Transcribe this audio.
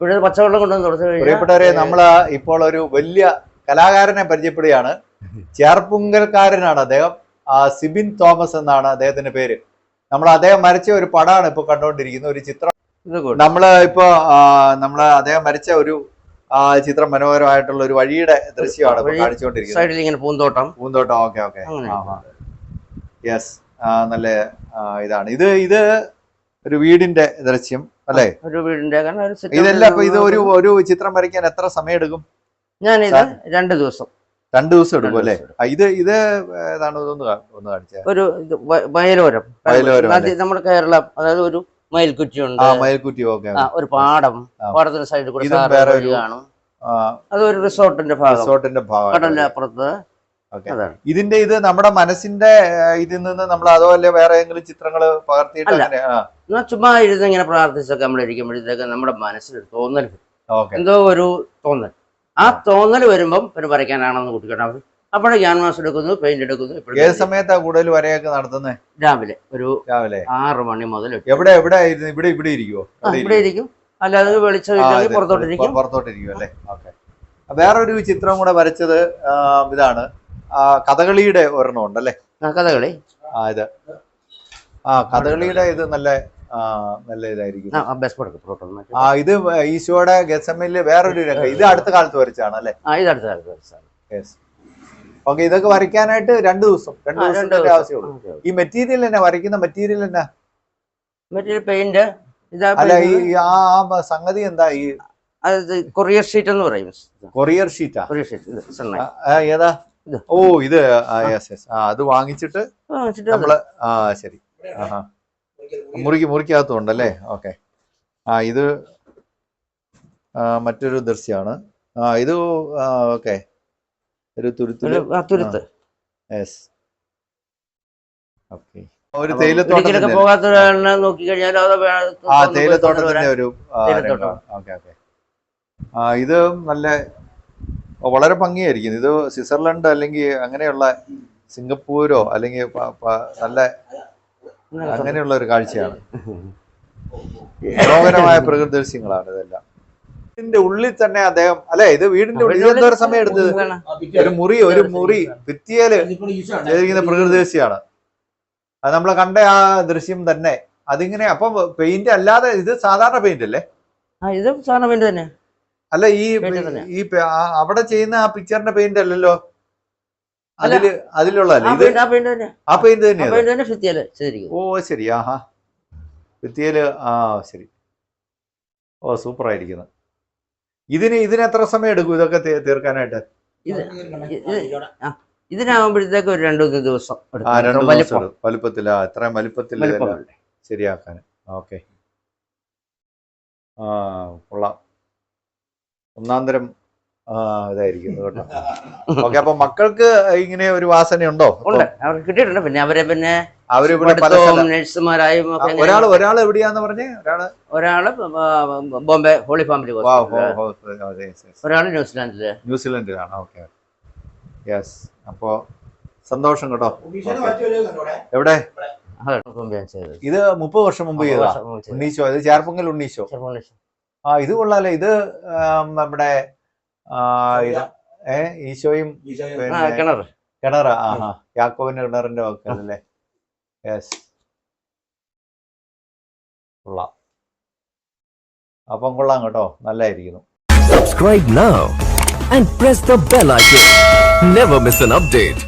ഇവിടെ പച്ചവെള്ളം കൊണ്ടുവന്ന് തുടച്ചു പ്രിയപ്പെട്ടവരെ നമ്മൾ ഇപ്പോൾ ഒരു വലിയ കലാകാരനെ പരിചയപ്പെടുകയാണ്. ചേർപ്പുങ്കൽക്കാരനാണ് അദ്ദേഹം. സിബിൻ തോമസ് എന്നാണ് അദ്ദേഹത്തിന്റെ പേര്. നമ്മൾ അദ്ദേഹം വരച്ച ഒരു പടമാണ് ഇപ്പൊ കണ്ടുകൊണ്ടിരിക്കുന്നത്. ഒരു ചിത്രം നമ്മൾ ഇപ്പോൾ നമ്മൾ ഇപ്പൊ നമ്മൾ അദ്ദേഹം വരച്ച ഒരു ചിത്രം മനോഹരമായിട്ടുള്ള ഒരു വഴിയുടെ ദൃശ്യമാണ് കാണിച്ചുകൊണ്ടിരിക്കുന്നത്. സൈഡിൽ ഇങ്ങനെ പൂന്തോട്ടം. പൂന്തോട്ടം ഓക്കെ ഓക്കെ. യെസ് നല്ല ഇതാണ്. ഇത് ഇത് ഒരു വീടിന്റെ ദൃശ്യം. അല്ലെ? ഒരു വീടിന്റെ ഇതെല്ലാം ഇത് ഒരു ഒരു ചിത്രം വരയ്ക്കാൻ എത്ര സമയം എടുക്കും ഞാനിത് രണ്ട് ദിവസം. രണ്ടു ദിവസം എടുക്കും അല്ലേ? ഇത് ഇത് ഏതാണ് ഒന്ന് ഒന്ന് കാണിച്ചത് ഒരു വയലോരം. വയലോരം നമ്മുടെ കേരളം അതായത് ഒരു മയിൽക്കുറ്റിയുണ്ട്. ആ മയിൽക്കുറ്റി ഓക്കെ ഒരു പാടം. പാടത്തിന്റെ സൈഡിൽ കൂടെ കാണും. അതൊരു റിസോർട്ടിന്റെ ഭാഗം. റിസോർട്ടിന്റെ ഭാഗം. കടലിന്റെ അപ്പുറത്ത് ഇതിന്റെ ഇത് നമ്മുടെ മനസ്സിന്റെ ഇതിൽ നിന്ന് നമ്മൾ അതുപോലെ വേറെ ഏതെങ്കിലും ചിത്രങ്ങൾ പകർത്തിയിട്ടില്ല എന്നാ ചുമ്മാ ഇരുന്ന് ഇങ്ങനെ പ്രാർത്ഥിച്ചൊക്കെ നമ്മൾ ഇരിക്കുമ്പോഴത്തേക്ക് നമ്മുടെ മനസ്സിൽ തോന്നൽ. എന്തോ ഒരു തോന്നൽ. ആ തോന്നൽ വരുമ്പം പിന്നെ വരയ്ക്കാനാണെന്ന് കുട്ടിക്കണം അപ്പോഴേ ക്യാൻവാസ് എടുക്കുന്നു പെയിന്റ് എടുക്കുന്നു ഏത് സമയത്താ കൂടുതൽ വരയൊക്കെ നടത്തുന്നത് രാവിലെ ഒരു രാവിലെ. ആറ് മണി മുതൽ എവിടെ എവിടെ ആയിരുന്നു ഇവിടെ ഇവിടെ ഇരിക്കുവോ? ഇവിടെ ഇരിക്കും. അല്ലാതെ വെളിച്ചം പുറത്തോട്ടിരിക്കും പുറത്തോട്ടിരിക്കും അല്ലേ? ഓക്കെ. വേറൊരു ചിത്രം കൂടെ വരച്ചത് ഇതാണ്. കഥകളിയുടെ ഒരെണ്ണം ഉണ്ടല്ലേ? ആ, കഥകളി. ആ ഇത്. ആ കഥകളിയുടെ ഇത് നല്ല നല്ല ഇതായിരിക്കും. ആ ഇത് ഈശോയുടെ ഗസമിൽ വേറൊരു രംഗം. ഇത് അടുത്ത കാലത്ത് വരച്ചാണ് അല്ലേ? ഇത് അടുത്ത കാലത്ത് വരച്ചാണ്. ഓക്കെ ഇതൊക്കെ വരയ്ക്കാനായിട്ട് രണ്ട് ദിവസം രണ്ട് ദിവസത്തിന്റെ ദിവസം. ആവശ്യമുള്ളൂ ഈ മെറ്റീരിയൽ തന്നെ വരയ്ക്കുന്ന മെറ്റീരിയൽ തന്നെ മെറ്റീരിയൽ പെയിന്റ് അല്ല ഈ ആ സംഗതി എന്താ ഈ കൊറിയർ ഷീറ്റ് എന്ന് പറയും. കൊറിയർ ഷീറ്റാ കൊറിയർ ഷീറ്റ് ഏതാ. ഓ ഇത് അത് വാങ്ങിച്ചിട്ട് നമ്മൾ ആ ശരി. മുറിക്ക് മുറിക്കകത്തുണ്ടല്ലേ ഓക്കെ. ആ ഇത് മറ്റൊരു ദൃശ്യമാണ് ആ ഇത് ഓക്കെ. ഒരു തുരുത്തുരുത്ത് തുരുത്ത്. Yes okay. ഒരു തേയിലത്തോട്ടം ആ തേയിലത്തോട്ടത്തിന്റെ ഒരു. Okay okay. ആ ഇത് നല്ല വളരെ ഭംഗിയായിരിക്കും ഇത് സ്വിറ്റ്സർലൻഡ് അല്ലെങ്കിൽ അങ്ങനെയുള്ള സിംഗപ്പൂരോ അല്ലെങ്കിൽ നല്ല അങ്ങനെയുള്ള ഒരു കാഴ്ചയാണ്. മനോഹരമായ പ്രകൃതി ദൃശ്യങ്ങളാണ് ഇതെല്ലാം. ഇതിന്റെ ഉള്ളിൽ തന്നെ അദ്ദേഹം അല്ലെ ഇത് വീടിന്റെ ഉള്ളിൽ എന്തോ എന്തോരം സമയം എടുത്തത്? ഒരു മുറി ഒരു മുറി ഭിത്തിയേൽ ചെയ്തിരിക്കുന്ന പ്രകൃതി ദൃശ്യമാണ് അത് നമ്മൾ കണ്ട ആ ദൃശ്യം തന്നെ. അതിങ്ങനെ അപ്പം പെയിന്റ് അല്ലാതെ ഇത് സാധാരണ പെയിന്റ് അല്ലേ? ഇത് സാധാരണ പെയിന്റ് തന്നെ അല്ല ഈ ഈ അവിടെ ചെയ്യുന്ന ആ പിക്ചറിന്റെ പെയിന്റ് അല്ലല്ലോ? അതിൽ അതിലുള്ളതല്ലേ? ആ ഇത് പെയിന്റ് ആ തന്നെയാണ് ഓ ശരി. ആഹാ. ഭിത്തിയിൽ ആ ശരി. ഓ സൂപ്പർ ആയിരിക്കുന്നു. ഇതിന് ഇതിന് എത്ര സമയം എടുക്കും ഇതൊക്കെ തീർക്കാനായിട്ട്? ഇതിനാവുമ്പോഴത്തേക്ക് ഒരു രണ്ടു ദിവസം. വലുപ്പത്തിൽ ആ ഇത്രയും വലുപ്പത്തിൽ? ശരിയാക്കാൻ ഓക്കെ. ആ കൊള്ളാം. ഒന്നാം തരം ഇതായിരിക്കും കേട്ടോ. ഓക്കെ അപ്പൊ മക്കൾക്ക് ഇങ്ങനെ ഒരു വാസനയുണ്ടോ? ഉണ്ട്. അവർക്ക് കിട്ടിയിട്ടുണ്ട്. പിന്നെ അവരെ പിന്നെ സ്ഥല- നഴ്സുമാരായും ഒരാൾ ഒരാൾ എവിടെയാന്ന് പറഞ്ഞേ? ഒരാൾ? ഒരാൾ ബോംബെ ഹോളി ഫാമിലി. ഒരാൾ ന്യൂസിലാൻഡിൽ. ന്യൂസിലാൻഡിലാണ് ഓക്കെ യെസ് അപ്പോ സന്തോഷം കേട്ടോ. എവിടെ? ഇത് മുപ്പത് വർഷം മുമ്പ് ചെയ്തതാ. ഉണ്ണീശോ ഇത് ചേർപ്പൊങ്കൽ ഉണ്ണീശോ. ആ ഇത് കൊള്ളാലേ. ഇത് നമ്മുടെ ഏ ഈശോയും ആ കിണർ. കിണറ ആഹാ യാക്കോവിന്റെ കിണറിന്റെ വക്കല്ലേ യെസ് കൊള്ളാം. അപ്പം കൊള്ളാം കേട്ടോ. നല്ലായിരിക്കുന്നു. Subscribe now and press the bell icon never miss an update.